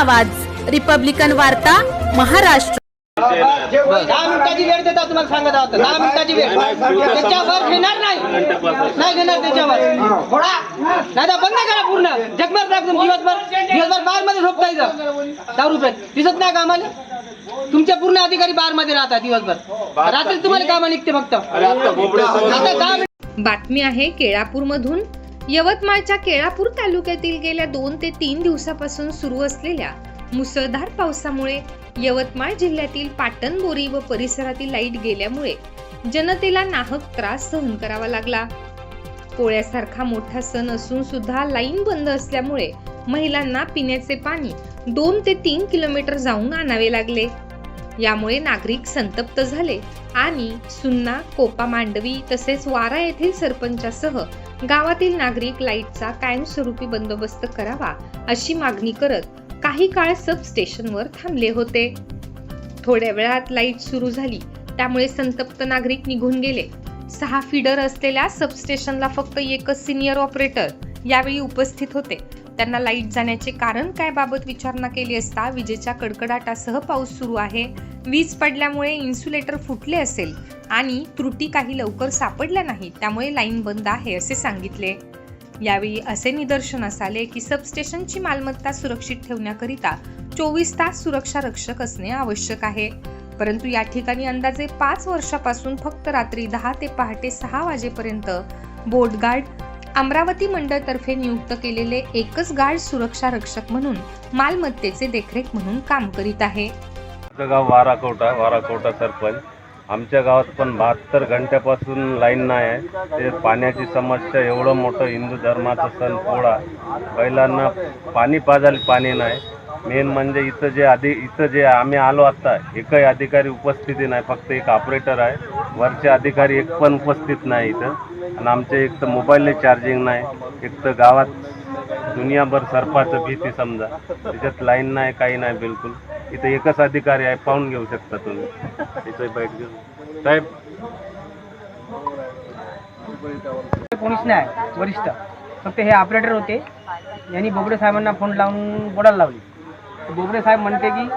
आवाज. रिपब्लिकन वार्ता महाराष्ट्र. दहा मिनिटाची वेळ देता तुम्हाला सांगत आहोत. दहा मिनिटाची वेळ. त्याच्यावर घेणार नाही. नाही घेणार त्याच्यावर. नाही तर बंद करा पूर्ण. जगभर टाक तुम्ही. दिवसभर दिवसभर बारमध्ये झोपतायचं दारू रुपये. दिसत नाही का आम्हाला तुमचे पूर्ण अधिकारी बारमध्ये राहतात दिवसभर. रात्री तुम्हाला कामा निघते फक्त. आता दहा मिनिट बातमी आहे केळापूरमधून. यवतमाळच्या केळापूर तालुक्यातील गेल्या दोन ते तीन दिवसापासून सुरू असलेल्या मुसळधार पावसामुळे यवतमाळ जिल्ह्यातील पाटण बोरी व परिसरातील लाइट गेल्यामुळे जनतेला नाहक त्रास सहन करावा लागला. पोळ्यासारखा मोठा सण असून सुद्धा लाईन बंद असल्यामुळे महिलांना पिण्याचे पाणी दोन ते तीन किलोमीटर जाऊन आणावे लागले. यामुळे नागरिक संतप्त झाले आणि सुन्ना कोपा मांडवी तसेच वारा येथील सरपंचासह गावातील नागरिक लाईटचा कायमस्वरूपी बंदोबस्त करावा अशी मागणी करत काही काळ सब स्टेशनवर थांबले होते. थोड्या वेळात लाइट सुरू झाली. त्यामुळे संतप्त नागरिक निघून गेले. सहा फीडर असलेल्या सबस्टेशनला फक्त एकच सिनियर ऑपरेटर यावेळी उपस्थित होते. त्यांना लाइट जाण्याचे कारण काय बाबत विचारणा केली असता विजेच्या कडकडाटासह पाऊस सुरू आहे. वीज पडल्यामुळे इन्सुलेटर फुटले असेल आणि त्रुटी काही लवकर सापडल्या नाही त्यामुळे लाईन बंद आहे असे सांगितले. यावेळी असे निदर्शनास आले की सबस्टेशनची मालमत्ता सुरक्षित ठेवण्याकरिता चोवीस तास सुरक्षा रक्षक असणे आवश्यक आहे. परंतु या ठिकाणी अंदाजे पाच वर्षापासून फक्त रात्री दहा ते पहाटे सहा वाजेपर्यंत बोटगार्ड अमरावती मंडळतर्फे नियुक्त केलेले एकच गार्ड सुरक्षा रक्षक म्हणून मालमत्तेचे देखरेख म्हणून काम करीत आहे. आमचं गाव वाराकोटा वाराकोटा सरपंच. आमच्या गावात पण बहात्तर घंट्यापासून लाईन नाही आहे. ते पाण्याची समस्या एवढं मोठं हिंदू धर्माचा सण पोळा. बैलांना पाणी पाजायला पाणी नाही. मेन म्हणजे इथं जे आधी इथं जे आम्ही आलो आत्ता एकही अधिकारी उपस्थिती नाही. फक्त एक ऑपरेटर आहे. वरचे अधिकारी एक पण उपस्थित नाही इथं. आणि आमचे एक तर मोबाईलने चार्जिंग नाही एक तर गावात दुनियाभर सरपाचं भीती समजा. त्याच्यात लाईन नाही काही नाही बिलकुल. इथं एकच अधिकारी आहे पाहून घेऊ शकता तुम्ही. इथं बाईक घेऊन. साहेब. कोणीच नाही वरिष्ठ. फक्त हे ऑपरेटर होते. यांनी बोबडे साहेबांना फोन लावून बोलायला लावली. बोबडे साहेब म्हणते की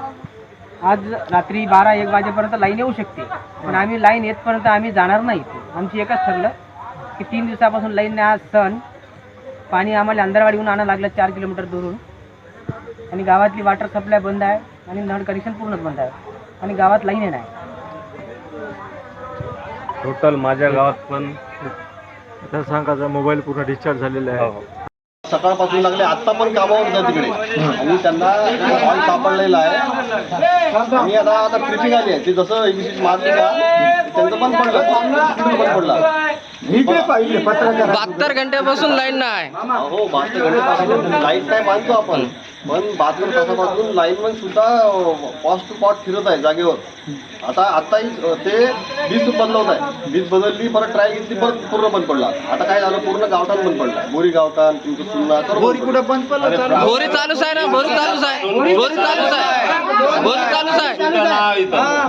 आज रात्री बारा एक वाजेपर्यंत लाईन येऊ शकते. पण आम्ही लाईन येतपर्यंत आम्ही जाणार नाही आमची एकच ठरलं की तीन दिवसापासून लाईन नाही आज सण. पाणी आम्हाला अंदरवाडीहून आणायला लागलं चार किलोमीटर दूरून. आणि गावातली वॉटर सप्लाय बंद आहे आणि नळ कनेक्शन पूर्णच बंद आहे. आणि गावात लाईन नाही. टोटल माझ्या गावात पण आता सांगा मोबाईल पूर्ण डिस्चार्ज झालेला आहे. हो. सकाळपासून लागले आता पण कामावर होत्या तिकडे. आणि त्यांना हॉल सापडलेला आहे. आणि आता आता ट्रिपिंग आली आहे. ते जसं एबीसी मारली का त्यांचं पण पडलं. तिकडून पण पडला. बहात्तर घंट्यापासून लाईन नाही. हो बहात्तर घंटेपासून लाइट नाही बांधतो आपण. पण बहात्तर तासापासून लाईनमॅन सुद्धा पॉट टू पॉट फिरत आहे जागेवर. आता आताही ते वीज बदलवत आहे. वीज बदलली परत ट्राय घेतली परत पूर्ण बंद पडला. आता काय झालं पूर्ण गावठाण बंद पडला. बोरी गावठाण तुमचं सुन्ना बोरी कुठं बंद पडलं? बोरी चालूच आहे ना बोरी चालूच आहे. बोरी चालूच आहे. बोरी चालूच आहे.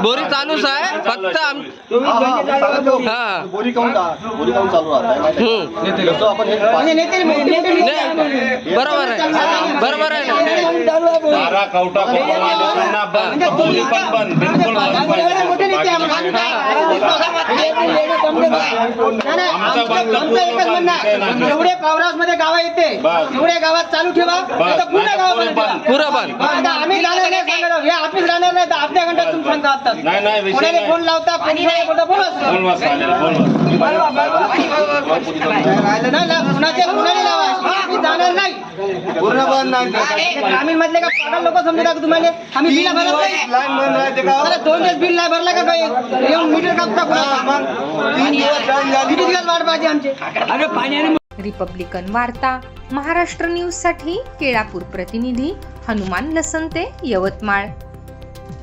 बोरी चालूच आहे. फक्त आम- हा. बोरी काऊन बोरी काऊन चालू बरोबर आहे. बरोबर आहे ना. बारा कवटा कोकमालिकांना बंद, बोरी पण बंद, बिलकुल बंद पाहिजे. बाकी आमचं बंद पूर्ण बंद, विषय नाही. एवढे पावरासमध्ये गाव येते. एवढ्या गावात चालू ठेवा नाही तर पूर्ण नाही तर गाव पूर्ण बंद ठेवा. बंद. पुरं आम्ही. हे सांगता. नाही, नाही, विषय कोणाला नाही. फोन लावता कोणी नाही बोलता बोलवा बोलवा चालेल, बोलवा. नाही ना कुणाच्या कुणाला लावा आम्ही जाणार नाही. पूर्ण बंद नाही ग्रामीण मधले का पागल लोक समजता का तुम्हाला? आम्ही बिल भरत नाही. अरे दोन दिवस बिल नाही भरला का बाई? येऊन मीटर कापता कुणाला किती दिवस वाट पाहिजे आमचे? अरे पाण्याने रिपब्लिकन वार्ता महाराष्ट्र न्यूजसाठी केळापूर प्रतिनिधी हनुमान लसंते यवतमाळ.